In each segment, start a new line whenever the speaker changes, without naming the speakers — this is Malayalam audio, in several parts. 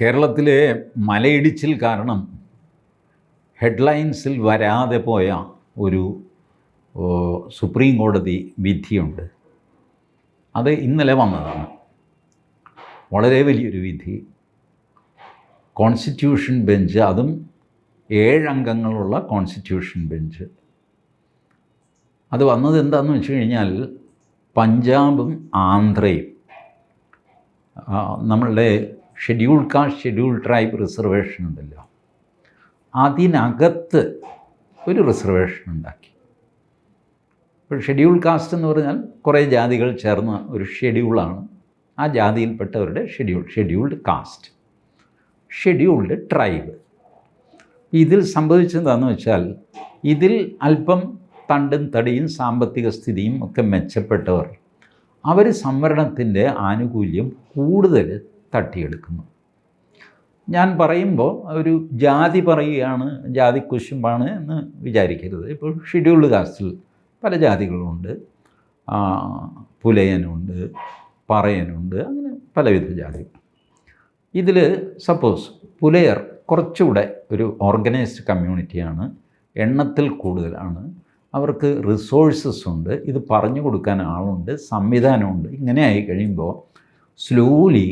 കേരളത്തിലെ മലയിടിച്ചിൽ കാരണം ഹെഡ്ലൈൻസിൽ വരാതെ പോയ ഒരു സുപ്രീം കോടതി വിധിയുണ്ട്. അത് ഇന്നലെ വന്നതാണ്. വളരെ വലിയൊരു വിധി. കോൺസ്റ്റിറ്റ്യൂഷൻ ബെഞ്ച് അതും ഏഴംഗങ്ങളുള്ള കോൺസ്റ്റിറ്റ്യൂഷൻ ബെഞ്ച്. അത് വന്നത് എന്താണെന്ന് വെച്ച് കഴിഞ്ഞാൽ പഞ്ചാബും ആന്ധ്രയും. നമ്മളുടെ schedule caste schedule tribe reservation ഉണ്ടല്ലോ. അതിനകത്ത് ഒരു റിസർവേഷൻ ഉണ്ടാക്കി. ഇപ്പോൾ ഷെഡ്യൂൾ കാസ്റ്റ് എന്ന് പറഞ്ഞാൽ കുറേ ജാതികൾ ചേർന്ന ഒരു ഷെഡ്യൂളാണ്. ആ ജാതിയിൽപ്പെട്ടവരുടെ schedule scheduled caste scheduled tribe. ഇതിൽ സംഭവിച്ചതെന്താണെന്ന് വെച്ചാൽ ഇതിൽ അല്പം തണ്ടും തടിയും സാമ്പത്തിക സ്ഥിതിയും ഒക്കെ മെച്ചപ്പെട്ടവർ അവർ സംവരണത്തിന്റെ ആനുകൂല്യം കൂടുതൽ തട്ടിയെടുക്കുന്നു. ഞാൻ പറയുമ്പോൾ ഒരു ജാതി പറയുകയാണ് ജാതി കുശുമ്പാണ് എന്ന് വിചാരിക്കരുത്. ഇപ്പോൾ ഷെഡ്യൂൾഡ് കാസ്റ്റിൽ പല ജാതികളുണ്ട്. പുലയനുണ്ട് പറയനുണ്ട് അങ്ങനെ പലവിധ ജാതികൾ ഇതിൽ സപ്പോസ് പുലയർ കുറച്ചുകൂടെ ഒരു ഓർഗനൈസ്ഡ് കമ്മ്യൂണിറ്റിയാണ് എണ്ണത്തിൽ കൂടുതലാണ് അവർക്ക് റിസോഴ്സസ് ഉണ്ട് ഇത് പറഞ്ഞു കൊടുക്കാൻ ആളുണ്ട് സംവിധാനമുണ്ട് ഇങ്ങനെ ആയി കഴിയുമ്പോൾ സ്ലോലി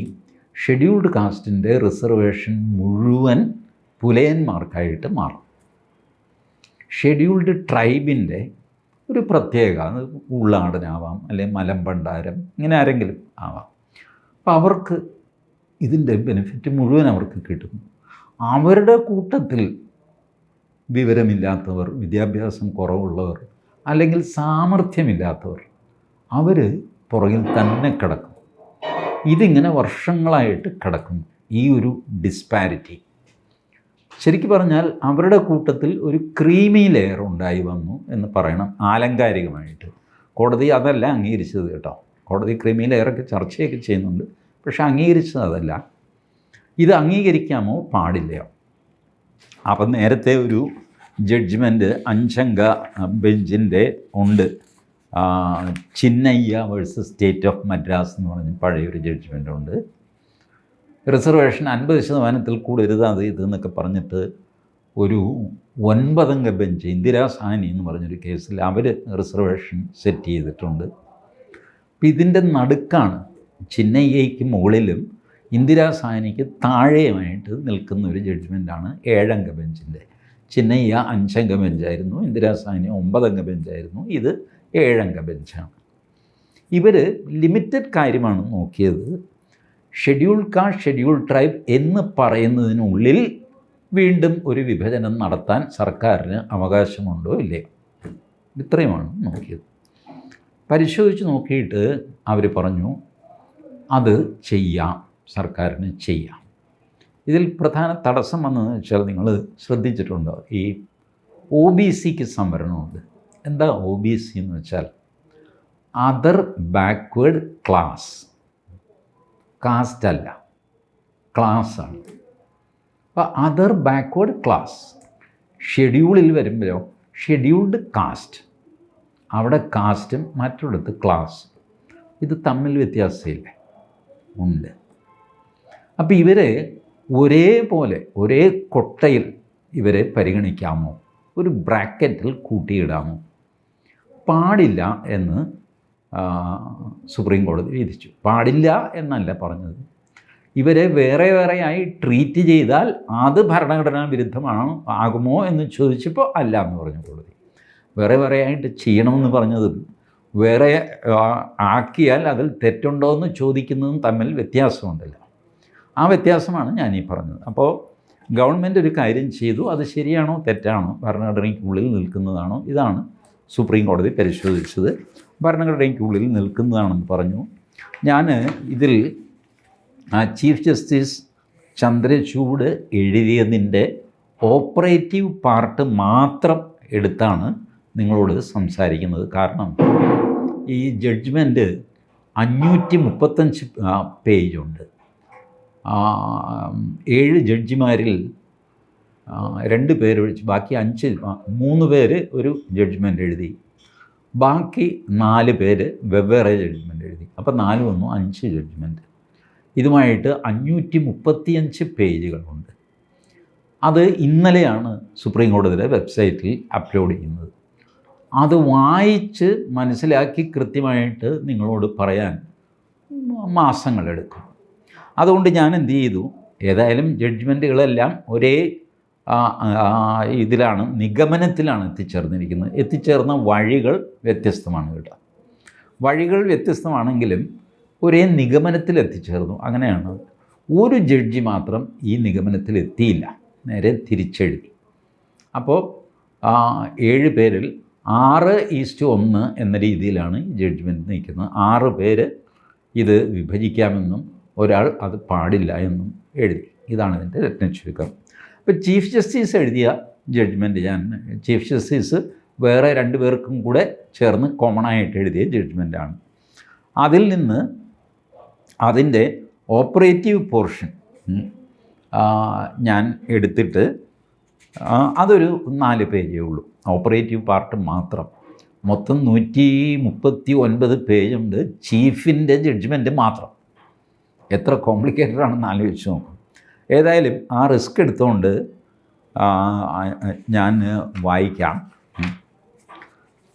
ഷെഡ്യൂൾഡ് കാസ്റ്റിന്റെ റിസർവേഷൻ മുഴുവൻ പുലയന്മാർക്കായിട്ട് മാറും. ഷെഡ്യൂൾഡ് ട്രൈബിന്റെ ഒരു പ്രത്യേക ഉള്ളാടനാവാം അല്ലെങ്കിൽ മലമ്പണ്ടാരം ഇങ്ങനെ ആരെങ്കിലും ആവാം. അപ്പം അവർക്ക് ഇതിന്റെ ബെനിഫിറ്റ് മുഴുവൻ അവർക്ക് കിട്ടും. അവരുടെ കൂട്ടത്തിൽ വിവരമില്ലാത്തവർ വിദ്യാഭ്യാസം കുറവുള്ളവർ അല്ലെങ്കിൽ സാമർഥ്യമില്ലാത്തവർ അവർ പുറകിൽ തന്നെ കിടക്കും. ഇതിങ്ങനെ വർഷങ്ങളായിട്ട് കിടക്കുന്നു. ഈ ഒരു ഡിസ്പാരിറ്റി ശരിക്കും പറഞ്ഞാൽ അവരുടെ കൂട്ടത്തിൽ ഒരു ക്രീമി ലെയർ ഉണ്ടായി വന്നു എന്ന് പറയണം ആലങ്കാരികമായിട്ട്. കോടതി അതല്ല അംഗീകരിച്ചത് കേട്ടോ. കോടതി ക്രീമി ലെയറൊക്കെ ചർച്ചയൊക്കെ ചെയ്യുന്നുണ്ട്. പക്ഷെ അംഗീകരിച്ചത് അതല്ല. ഇത് അംഗീകരിക്കാമോ? പാടില്ലയോ അപ്പം നേരത്തെ ഒരു ജഡ്ജ്മെന്റ് അഞ്ചംഗ ബെഞ്ചിന്റെ ഉണ്ട്. Chinnaiah versus state of Madras എന്ന് പറഞ്ഞ പഴയൊരു ജഡ്ജ്മെന്റ് ഉണ്ട്. റിസർവേഷൻ അൻപത് ശതമാനത്തിൽ കൂടരുത് അത് ഇത് എന്നൊക്കെ പറഞ്ഞിട്ട് ഒരു ഒൻപതംഗ ബെഞ്ച് ഇന്ദിരാ സാനി എന്ന് പറഞ്ഞൊരു കേസിൽ അവർ റിസർവേഷൻ സെറ്റ് ചെയ്തിട്ടുണ്ട്. അപ്പം ഇതിന്റെ നടുക്കാണ് ചിന്നയ്യയ്ക്ക് മുകളിലും ഇന്ദിരാ സാനിക്ക് താഴെയുമായിട്ട് നിൽക്കുന്ന ഒരു ജഡ്ജ്മെന്റാണ് ഏഴംഗ ബെഞ്ചിന്റെ ചിന്നയ്യ അഞ്ചംഗ ബെഞ്ചായിരുന്നു ഇന്ദിരാ സാനി ഒമ്പതംഗ ബെഞ്ചായിരുന്നു ഇത് ഏഴംഗ ബെഞ്ചാണ്. ഇവർ ലിമിറ്റഡ് കാര്യമാണ് നോക്കിയത്. ഷെഡ്യൂൾ കാസ്റ്റ് ഷെഡ്യൂൾ ട്രൈബ് എന്ന് പറയുന്നതിനുള്ളിൽ വീണ്ടും ഒരു വിഭജനം നടത്താൻ സർക്കാരിന് അവകാശമുണ്ടോ ഇല്ലയോ ഇത്രയുമാണ് നോക്കിയത്. പരിശോധിച്ച് നോക്കിയിട്ട് അവർ പറഞ്ഞു അത് ചെയ്യാം സർക്കാരിന് ചെയ്യാം. ഇതിൽ പ്രധാന തടസ്സം വന്നതെന്ന് വെച്ചാൽ നിങ്ങൾ ശ്രദ്ധിച്ചിട്ടുണ്ടോ? ഈ ഒ ബി സിക്ക് സംവരണമുണ്ട്. എന്താ ഒ ബി സി എന്ന് വെച്ചാൽ? അതർ ബാക്ക്വേഡ് ക്ലാസ് കാസ്റ്റ് അല്ല. ക്ലാസ്സാണ് അപ്പോൾ അതർ ബാക്ക്വേഡ് ക്ലാസ് ഷെഡ്യൂളിൽ വരുമ്പോഴോ? ഷെഡ്യൂൾഡ് കാസ്റ്റ് അവിടെ കാസ്റ്റും മറ്റൊരിടത്ത് ക്ലാസ് ഇത് തമ്മിൽ വ്യത്യാസമില്ലേ? ഉണ്ട്. അപ്പോൾ ഇവർ ഒരേപോലെ ഒരേ കൊട്ടയിൽ ഇവരെ പരിഗണിക്കാമോ? ഒരു ബ്രാക്കറ്റിൽ കൂട്ടിയിടാമോ? പാടില്ല എന്ന് സുപ്രീം കോടതി വിധിച്ചു. പാടില്ല എന്നല്ല പറഞ്ഞത്. ഇവരെ വേറെ വേറെയായി ട്രീറ്റ് ചെയ്താൽ അത് ഭരണഘടനാ വിരുദ്ധമാണോ ആകുമോ എന്ന് ചോദിച്ചപ്പോൾ അല്ല എന്ന് പറഞ്ഞു കോടതി. വേറെ വേറെയായിട്ട് ചെയ്യണമെന്ന് പറഞ്ഞതും വേറെ ആക്കിയാൽ അതിൽ തെറ്റുണ്ടോ എന്ന് ചോദിക്കുന്നതും തമ്മിൽ വ്യത്യാസമുണ്ടല്ലോ. ആ വ്യത്യാസമാണ് ഈ പറഞ്ഞത്. അപ്പോൾ ഗവൺമെന്റ് ഒരു കാര്യം ചെയ്തു അത് ശരിയാണോ തെറ്റാണോ ഭരണഘടനയ്ക്കുള്ളിൽ നിൽക്കുന്നതാണോ ഇതാണ് സുപ്രീം കോടതി പരിശോധിച്ചത് ഭരണഘടനയ്ക്കുള്ളിൽ നിൽക്കുന്നതാണെന്ന് പറഞ്ഞു. ഞാൻ ഇതിൽ ആ ചീഫ് ജസ്റ്റിസ് ചന്ദ്രചൂഡ് എഴുതിയതിന്റെ ഓപ്പറേറ്റീവ് പാർട്ട് മാത്രം എടുത്താണ് നിങ്ങളോട് സംസാരിക്കുന്നത്. കാരണം ഈ ജഡ്ജ്മെന്റ് അഞ്ഞൂറ്റി മുപ്പത്തഞ്ച് പേജുണ്ട്. ഏഴ് ജഡ്ജിമാരിൽ രണ്ട് പേരൊഴിച്ച് ബാക്കി അഞ്ച് മൂന്ന് പേര് ഒരു ജഡ്ജ്മെന്റ് എഴുതി. ബാക്കി നാല് പേര് വെവ്വേറെ ജഡ്ജ്മെന്റ് എഴുതി. അപ്പോൾ നാല് വന്നു അഞ്ച് ജഡ്ജ്മെന്റ് ഇതുമായിട്ട് അഞ്ഞൂറ്റി മുപ്പത്തിയഞ്ച് പേജുകളുണ്ട്. അത് ഇന്നലെയാണ് സുപ്രീം കോടതിയുടെ വെബ്സൈറ്റിൽ അപ്ലോഡ് ചെയ്യുന്നത്. അത് വായിച്ച് മനസ്സിലാക്കി കൃത്യമായിട്ട് നിങ്ങളോട് പറയാൻ മാസങ്ങളെടുക്കും. അതുകൊണ്ട് ഞാൻ എന്ത് ചെയ്തു? ഏതായാലും ജഡ്ജ്മെന്റുകളെല്ലാം ഒരേ ഇതിലാണ് നിഗമനത്തിലാണ് എത്തിച്ചേർന്നിരിക്കുന്നത്. എത്തിച്ചേർന്ന വഴികൾ വ്യത്യസ്തമാണ് കേട്ടോ. വഴികൾ വ്യത്യസ്തമാണെങ്കിലും ഒരേ നിഗമനത്തിൽ എത്തിച്ചേർന്നു. അങ്ങനെയാണ്. ഒരു ജഡ്ജി മാത്രം ഈ നിഗമനത്തിൽ എത്തിയില്ല. നേരെ തിരിച്ചെഴുതി. അപ്പോൾ ഏഴ് പേരിൽ ആറ് ഈസ്റ്റ് ഒന്ന് എന്ന രീതിയിലാണ് ഈ ജഡ്ജ്മെന്റ് നിൽക്കുന്നത്. ആറ് പേര് ഇത് വിഭജിക്കാമെന്നും ഒരാൾ അത് പാടില്ല എന്നും എഴുതി. ഇതാണ് ഇതിന്റെ രത്ന ചുരുക്കം ഇപ്പോൾ ചീഫ് ജസ്റ്റിസ് എഴുതിയ ജഡ്ജ്മെന്റ് ഞാൻ ചീഫ് ജസ്റ്റിസ് വേറെ രണ്ട് പേർക്കും കൂടെ ചേർന്ന് കോമണായിട്ട് എഴുതിയ ജഡ്ജ്മെന്റാണ് അതിൽ നിന്ന് അതിന്റെ ഓപ്പറേറ്റീവ് പോർഷൻ ഞാൻ എടുത്തിട്ട് അതൊരു നാല് പേജേ ഉള്ളൂ. ഓപ്പറേറ്റീവ് പാർട്ട് മാത്രം. മൊത്തം നൂറ്റി മുപ്പത്തി ഒൻപത് പേജുണ്ട് ചീഫിന്റെ ജഡ്ജ്മെന്റ് മാത്രം. എത്ര കോംപ്ലിക്കേറ്റഡ് ആണെന്ന് ആലോചിച്ച് നോക്കും. ഏതായാലും ആ റിസ്ക് എടുത്തുകൊണ്ട് ആ, ആ, ഞാൻ വായിക്കാം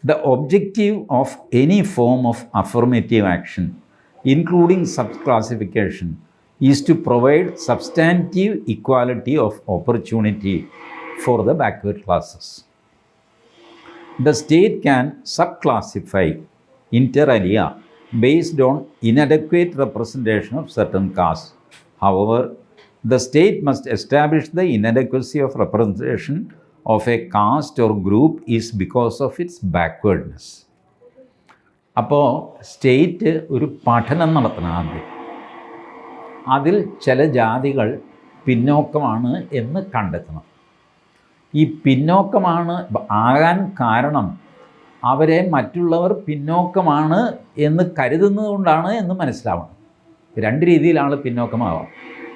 The objective of any form of affirmative action, including subclassification, is to provide substantive equality of opportunity for the backward classes. The state can subclassify inter alia based on inadequate representation of certain castes. However, the state must establish the inadequacy of representation of a caste or group is because of its backwardness. അപ്പോൾ സ്റ്റേറ്റ് ഒരു പഠനം നടത്തണം ആദ്യം. അതിൽ ചില ജാതികൾ പിന്നോക്കമാണ് എന്ന് കണ്ടെത്തണം. ഈ പിന്നോക്കമാണ് ആകാൻ കാരണം അവരെ മറ്റുള്ളവർ പിന്നോക്കമാണ് എന്ന് കരുതുന്നത് കൊണ്ടാണ് എന്ന് മനസ്സിലാവണം. രണ്ട് രീതിയിലാണ് പിന്നോക്കമാവാം.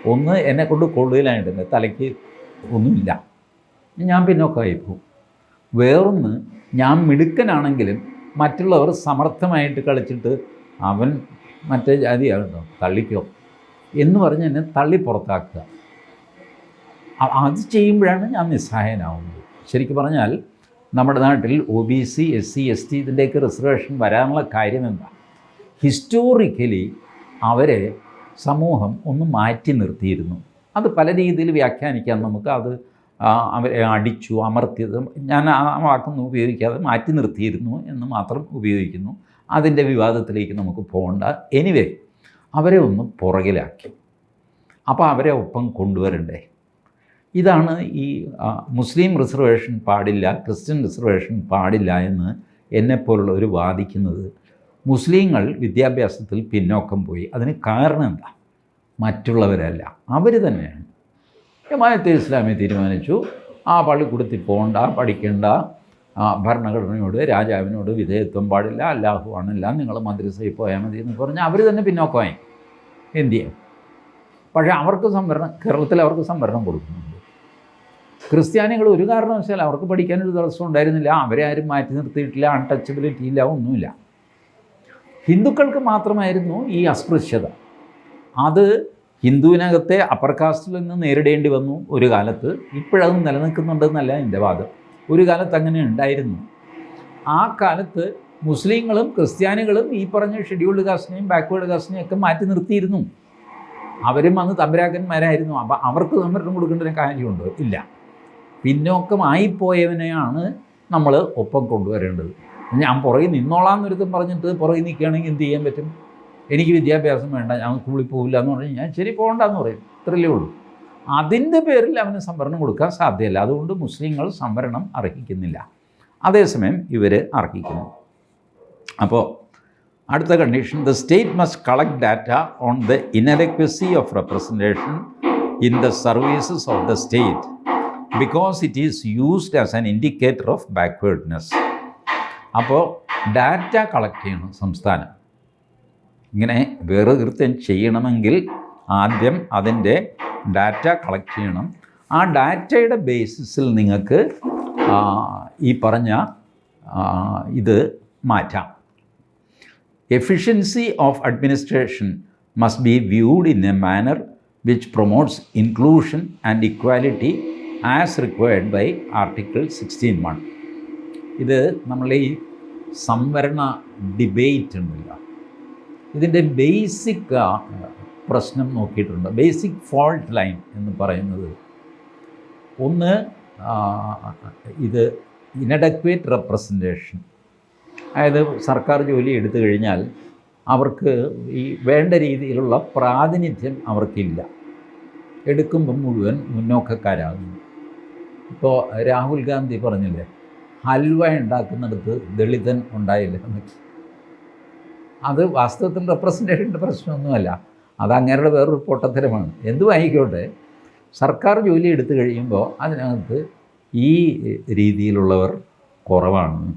ഒന്ന് എന്നെ കൊണ്ട് കൊള്ളുകയിലായിട്ടുണ്ട് തലയ്ക്ക് ഒന്നുമില്ല. ഞാൻ പിന്നോക്കമായി പോകും വേറൊന്ന് ഞാൻ മിടുക്കനാണെങ്കിലും മറ്റുള്ളവർ സമർത്ഥമായിട്ട് കളിച്ചിട്ട് അവൻ മറ്റേ ജാതിയാകട്ടോ തള്ളിക്കോ. എന്ന് പറഞ്ഞ് എന്നെ തള്ളി പുറത്താക്കുക. അത് ചെയ്യുമ്പോഴാണ് ഞാൻ നിസ്സഹായനാവുന്നത്. ശരിക്കും പറഞ്ഞാൽ നമ്മുടെ നാട്ടിൽ O B C S C S T ഇതിന്റെയൊക്കെ റിസർവേഷൻ വരാനുള്ള കാര്യം എന്താ? ഹിസ്റ്റോറിക്കലി അവരെ സമൂഹം ഒന്ന് മാറ്റി നിർത്തിയിരുന്നു. അത് പല രീതിയിൽ വ്യാഖ്യാനിക്കാം നമുക്ക്. അത് അവരെ അടിച്ചു അമർത്തിയത് ഞാൻ ആ വാക്കൊന്നും ഉപയോഗിക്കാതെ മാറ്റി നിർത്തിയിരുന്നു എന്ന് മാത്രം ഉപയോഗിക്കുന്നു. അതിന്റെ വിവാദത്തിലേക്ക് നമുക്ക് പോകണ്ട. എനിവേ അവരെ ഒന്ന് പുറകിലാക്കി. അപ്പോൾ അവരെ ഒപ്പം കൊണ്ടുവരണ്ടേ? ഇതാണ് ഈ മുസ്ലിം റിസർവേഷൻ പാടില്ല ക്രിസ്ത്യൻ റിസർവേഷൻ പാടില്ല എന്ന് എന്നെപ്പോലുള്ളവർ വാദിക്കുന്നത്. മുസ്ലിങ്ങൾ വിദ്യാഭ്യാസത്തിൽ പിന്നോക്കം പോയി. അതിന് കാരണം എന്താ? മറ്റുള്ളവരല്ല. അവർ തന്നെയാണ്. ജമായത്തെ ഇസ്ലാമി തീരുമാനിച്ചു. ആ പള്ളിക്കൂടത്തിൽ പോകണ്ട പഠിക്കേണ്ട. ഭരണഘടനയോട് രാജാവിനോട് വിധേയത്വം പാടില്ല. അല്ലാഹു ആണെല്ലാം. നിങ്ങൾ മദ്രസയിൽ പോയാൽ മതി എന്ന് പറഞ്ഞാൽ അവർ തന്നെ പിന്നോക്കമായി. എന്ത് ചെയ്യും? പക്ഷേ അവർക്ക് സംവരണം കേരളത്തിൽ അവർക്ക് സംവരണം കൊടുക്കുന്നുണ്ട്. ക്രിസ്ത്യാനികൾ ഒരു കാരണവശാലും അവർക്ക് പഠിക്കാനൊരു തടസ്സം ഉണ്ടായിരുന്നില്ല. അവരെ ആരും മാറ്റി നിർത്തിയിട്ടില്ല. അൺടച്ചബിലിറ്റി ഇല്ല ഒന്നുമില്ല. ഹിന്ദുക്കൾക്ക് മാത്രമായിരുന്നു ഈ അസ്പൃശ്യത. അത് ഹിന്ദുവിനകത്തെ അപ്പർ കാസ്റ്റിൽ നിന്ന് നേരിടേണ്ടി വന്നു ഒരു കാലത്ത്. ഇപ്പോഴത് നിലനിൽക്കുന്നുണ്ടെന്നല്ല എന്റെ വാദം. ഒരു കാലത്ത് അങ്ങനെ ഉണ്ടായിരുന്നു. ആ കാലത്ത് മുസ്ലിങ്ങളും ക്രിസ്ത്യാനികളും ഈ പറഞ്ഞ ഷെഡ്യൂൾഡ് കാസ്റ്റിനെയും ബാക്ക്വേർഡ് കാസ്റ്റിനെയും ഒക്കെ മാറ്റി നിർത്തിയിരുന്നു. അവരും അന്ന് തമ്പരാക്കന്മാരായിരുന്നു. അപ്പം അവർക്ക് സംവരണം കൊടുക്കേണ്ട കാര്യമുണ്ടോ. ഇല്ല. പിന്നോക്കമായിപ്പോയവനെയാണ് നമ്മൾ ഒപ്പം കൊണ്ടുവരേണ്ടത്. ഞാൻ പുറകിൽ നിന്നോളാം എന്നൊരു പറഞ്ഞിട്ട് പുറകിൽ നിൽക്കുകയാണെങ്കിൽ എന്ത് ചെയ്യാൻ പറ്റും? എനിക്ക് വിദ്യാഭ്യാസം വേണ്ട ഞാൻ സ്കൂളിൽ പോകില്ല എന്ന് പറഞ്ഞാൽ ഞാൻ ശരി പോകണ്ടെന്ന് പറയും. ഇത്രയല്ലേ ഉള്ളൂ. അതിന്റെ പേരിൽ അവന് സംവരണം കൊടുക്കാൻ സാധ്യമല്ല അതുകൊണ്ട് മുസ്ലിങ്ങൾ സംവരണം അർഹിക്കുന്നില്ല. അതേസമയം ഇവർ അർഹിക്കുന്നു. അപ്പോൾ അടുത്ത condition the state must collect data on the ഇനലക്വസി of representation in the services of the state because it is used as an indicator of backwardness അപ്പോൾ ഡാറ്റ കളക്ട് ചെയ്യണം സംസ്ഥാനം. ഇങ്ങനെ വേറെ കൃത്യം ചെയ്യണമെങ്കിൽ ആദ്യം അതിന്റെ ഡാറ്റ കളക്ട് ചെയ്യണം. ആ ഡാറ്റയുടെ ബേസിസിൽ നിങ്ങൾക്ക് ഈ പറഞ്ഞ ഇത് മാറ്റാം. Efficiency of administration must be viewed in a manner which promotes inclusion and equality as required by article sixteen one. ഇത് നമ്മളെ ഈ സംവരണ ഡിബേറ്റ് ഉണ്ടല്ലോ. ഇതിന്റെ ബേസിക് പ്രശ്നം നോക്കിയിട്ടുണ്ട്. ബേസിക് ഫോൾട്ട് ലൈൻ എന്ന് പറയുന്നത് ഒന്ന് ഇത് ഇനഡക്വേറ്റ് റെപ്രസെന്റേഷൻ അതായത് സർക്കാർ ജോലി എടുത്തു കഴിഞ്ഞാൽ അവർക്ക് ഈ വേണ്ട രീതിയിലുള്ള പ്രാതിനിധ്യം അവർക്കില്ല. എടുക്കുമ്പം മുഴുവൻ മുന്നോക്കക്കാരാകുന്നു ഇപ്പോൾ രാഹുൽ ഗാന്ധി പറഞ്ഞില്ലേ ഹൽവ ഉണ്ടാക്കുന്നിടത്ത് ദളിതൻ ഉണ്ടായില്ല. അത് വാസ്തവത്തിൽ റെപ്രസെന്റേഷന്റെ പ്രശ്നമൊന്നുമല്ല. അത് അങ്ങേരുടെ വേറൊരു പൊട്ടത്തരമാണ്. എന്തും ആയിക്കോട്ടെ സർക്കാർ ജോലി എടുത്തു കഴിയുമ്പോൾ അതിനകത്ത് ഈ രീതിയിലുള്ളവർ കുറവാണ്.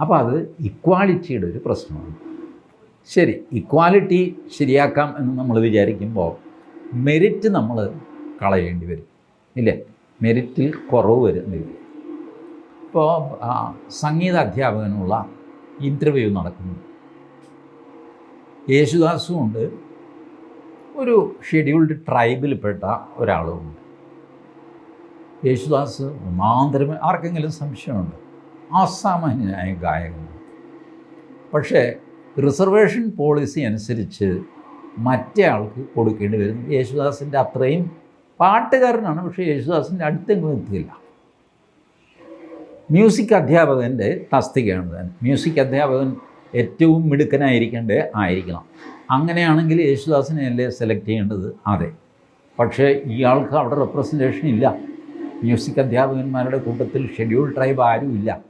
അപ്പോൾ അത് ഇക്വാളിറ്റിയുടെ ഒരു പ്രശ്നമാണ്. ശരി ഇക്വാലിറ്റി ശരിയാക്കാം എന്ന് നമ്മൾ വിചാരിക്കുമ്പോൾ മെറിറ്റ് നമ്മൾ കളയേണ്ടി വരും. ഇല്ലേ? മെറിറ്റിൽ കുറവ് വരുന്നില്ല. ഇപ്പോൾ സംഗീത അധ്യാപകനുള്ള ഇന്റർവ്യൂ നടക്കുന്നു യേശുദാസും ഉണ്ട്. ഒരു ഷെഡ്യൂൾഡ് ട്രൈബിൽപ്പെട്ട ഒരാളുമുണ്ട് യേശുദാസ് ഒന്നാന്തരം ആർക്കെങ്കിലും സംശയമുണ്ട്? അസാമാന്യനായ ഗായകൻ. പക്ഷേ റിസർവേഷൻ പോളിസി അനുസരിച്ച് മറ്റേ ആൾക്ക് കൊടുക്കേണ്ടി വരും യേശുദാസിന്റെ അത്രയും പാട്ടുകാരനാണ്. പക്ഷേ യേശുദാസിന്റെ അടുത്തെങ്കിലും എത്തില്ല മ്യൂസിക് അധ്യാപകന്റെ തസ്തികയാണ് താൻ മ്യൂസിക് അധ്യാപകൻ ഏറ്റവും മിടുക്കനായിരിക്കേണ്ടത് ആയിരിക്കണം. അങ്ങനെയാണെങ്കിൽ യേശുദാസിനെ അല്ലേ സെലക്ട് ചെയ്യേണ്ടത്? അതെ. പക്ഷേ ഇയാൾക്ക് അവിടെ റെപ്രസെന്റേഷൻ ഇല്ല. മ്യൂസിക് അധ്യാപകന്മാരുടെ കൂട്ടത്തിൽ ഷെഡ്യൂൾ ട്രൈബ് ആരും ഇല്ല.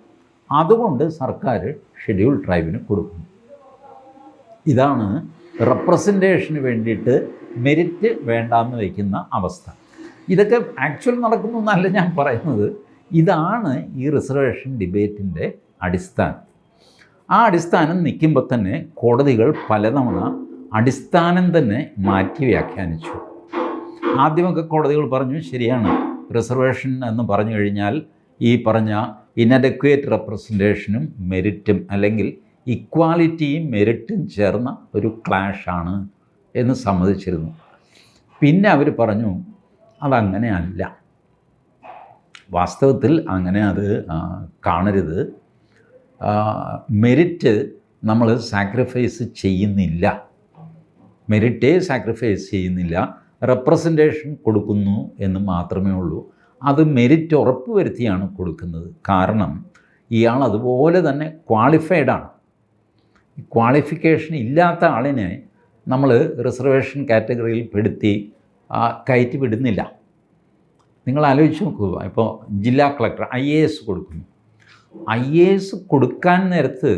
അതുകൊണ്ട് സർക്കാർ ഷെഡ്യൂൾ ട്രൈബിന് കൊടുക്കും ഇതാണ് റെപ്രസെന്റേഷന് വേണ്ടിയിട്ട് മെരിറ്റ് വേണ്ടാന്ന് വയ്ക്കുന്ന അവസ്ഥ. ഇതൊക്കെ ആക്ച്വൽ നടക്കുന്നു എന്നല്ല ഞാൻ പറയുന്നത്. ഇതാണ് ഈ റിസർവേഷൻ ഡിബേറ്റിന്റെ അടിസ്ഥാനം. ആ അടിസ്ഥാനം നിൽക്കുമ്പോൾ തന്നെ കോടതികൾ പലതവണ അടിസ്ഥാനം തന്നെ മാറ്റി വ്യാഖ്യാനിച്ചു. ആദ്യമൊക്കെ കോടതികൾ പറഞ്ഞു ശരിയാണ് റിസർവേഷൻ എന്ന് പറഞ്ഞു കഴിഞ്ഞാൽ ഈ പറഞ്ഞ ഇനഡക്വേറ്റ് റെപ്രസെന്റേഷനും മെരിറ്റും അല്ലെങ്കിൽ ഇക്വാലിറ്റിയും മെരിറ്റും ചേർന്ന ഒരു ക്ലാഷാണ് എന്ന് സമ്മതിച്ചിരുന്നു. പിന്നെ അവർ പറഞ്ഞു അതങ്ങനെയല്ല. വാസ്തവത്തിൽ അങ്ങനെ അത് കാണരുത്. മെരിറ്റ് നമ്മൾ സാക്രിഫൈസ് ചെയ്യുന്നില്ല. മെരിറ്റേ സാക്രിഫൈസ് ചെയ്യുന്നില്ല. റെപ്രസെന്റേഷൻ കൊടുക്കുന്നു എന്ന് മാത്രമേ ഉള്ളൂ. അത് മെരിറ്റ് ഉറപ്പ് വരുത്തിയാണ് കൊടുക്കുന്നത്. കാരണം ഇയാൾ അതുപോലെ തന്നെ ക്വാളിഫൈഡാണ് ക്വാളിഫിക്കേഷൻ ഇല്ലാത്ത ആളിനെ നമ്മൾ റിസർവേഷൻ കാറ്റഗറിയിൽ പെടുത്തി കയറ്റി വിടുന്നില്ല. നിങ്ങൾ ആലോചിച്ച് നോക്കുക ഇപ്പോൾ ജില്ലാ കളക്ടർ ഐ എ എസ് കൊടുക്കുന്നു. ഐ എ എസ് കൊടുക്കാൻ നേരത്ത്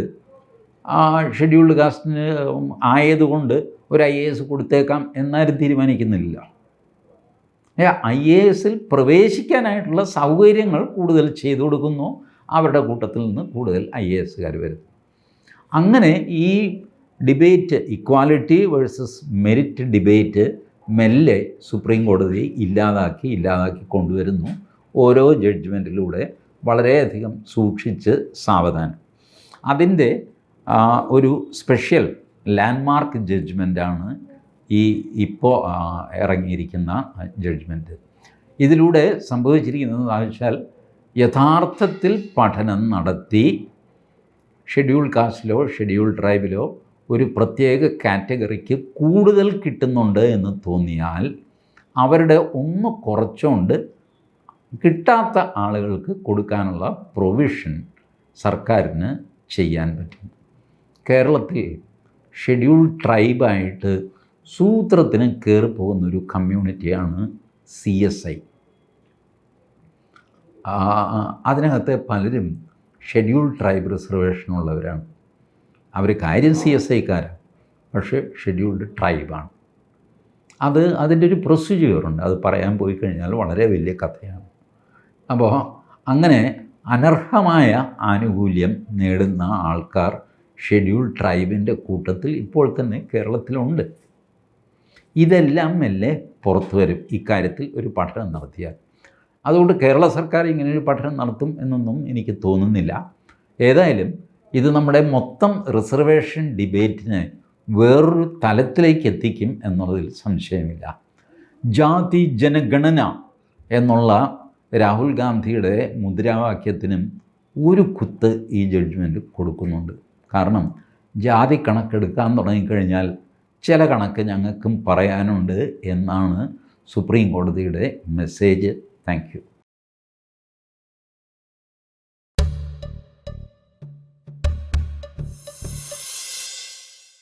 ആ ഷെഡ്യൂൾഡ് കാസ്റ്റിന് ആയതുകൊണ്ട് ഒരു ഐ എ എസ് കൊടുത്തേക്കാം എന്നാരും തീരുമാനിക്കുന്നില്ല. ഐ എ എസിൽ പ്രവേശിക്കാനായിട്ടുള്ള സൗകര്യങ്ങൾ കൂടുതൽ ചെയ്തു കൊടുക്കുന്നു. അവരുടെ കൂട്ടത്തിൽ നിന്ന് കൂടുതൽ ഐ എ എസുകാർ വരുന്നു. അങ്ങനെ ഈ debate equality versus merit debate മെല്ലെ സുപ്രീം കോടതി ഇല്ലാതാക്കി ഇല്ലാതാക്കി കൊണ്ടുവരുന്നു. ഓരോ ജഡ്ജ്മെന്റിലൂടെ വളരെയധികം സൂക്ഷിച്ച് സാവധാനം. അതിന്റെ ഒരു സ്പെഷ്യൽ ലാൻഡ്മാർക്ക് ജഡ്ജ്മെന്റാണ് ഈ ഇപ്പോൾ ഇറങ്ങിയിരിക്കുന്ന ജഡ്ജ്മെന്റ് ഇതിലൂടെ സംഭവിച്ചിരിക്കുന്നത് വെച്ചാൽ യഥാർത്ഥത്തിൽ പഠനം നടത്തി ഷെഡ്യൂൾ കാസ്റ്റിലോ ഷെഡ്യൂൾ ട്രൈബിലോ ഒരു പ്രത്യേക കാറ്റഗറിക്ക് കൂടുതൽ കിട്ടുന്നുണ്ട് എന്ന് തോന്നിയാൽ അവരുടെ ഒന്ന് കുറച്ചുകൊണ്ട് കിട്ടാത്ത ആളുകൾക്ക് കൊടുക്കാനുള്ള പ്രൊവിഷൻ സർക്കാരിന് ചെയ്യാൻ പറ്റും. കേരളത്തിൽ ഷെഡ്യൂൾ ട്രൈബായിട്ട് സൂത്രത്തിന് കയറി പോകുന്നൊരു കമ്മ്യൂണിറ്റിയാണ് സി എസ് ഐ അതിനകത്തെ പലരും ഷെഡ്യൂൾ ട്രൈബ് റിസർവേഷൻ ഉള്ളവരാണ്. അവർ കാര്യം സി എസ് ഐക്കാരാണ് പക്ഷേ ഷെഡ്യൂൾഡ് ട്രൈബാണ്. അത് അതിന്റെ ഒരു പ്രൊസീജിയറുണ്ട് അത് പറയാൻ പോയി കഴിഞ്ഞാൽ വളരെ വലിയ കഥയാണ്. അപ്പോൾ അങ്ങനെ അനർഹമായ ആനുകൂല്യം നേടുന്ന ആൾക്കാർ ഷെഡ്യൂൾ ട്രൈബിന്റെ കൂട്ടത്തിൽ ഇപ്പോൾ തന്നെ കേരളത്തിലുണ്ട്. ഇതെല്ലാം മെല്ലെ പുറത്തു വരും. ഇക്കാര്യത്തിൽ ഒരു പഠനം നടത്തിയാൽ. അതുകൊണ്ട് കേരള സർക്കാർ ഇങ്ങനെ ഒരു പഠനം നടത്തും എന്നൊന്നും എനിക്ക് തോന്നുന്നില്ല. ഏതായാലും ഇത് നമ്മുടെ മൊത്തം റിസർവേഷൻ ഡിബേറ്റിന് വേറൊരു തലത്തിലേക്ക് എത്തിക്കും എന്നുള്ളതിൽ സംശയമില്ല. ജാതി ജനഗണന എന്നുള്ള രാഹുൽ ഗാന്ധിയുടെ മുദ്രാവാക്യത്തിനും ഒരു കുത്ത് ഈ ജഡ്ജ്മെന്റ് കൊടുക്കുന്നുണ്ട്. കാരണം ജാതി കണക്കെടുക്കാൻ തുടങ്ങിക്കഴിഞ്ഞാൽ ചില കണക്ക് ഞങ്ങൾക്കും പറയാനുണ്ട് എന്നാണ് സുപ്രീം കോടതിയുടെ മെസ്സേജ് താങ്ക്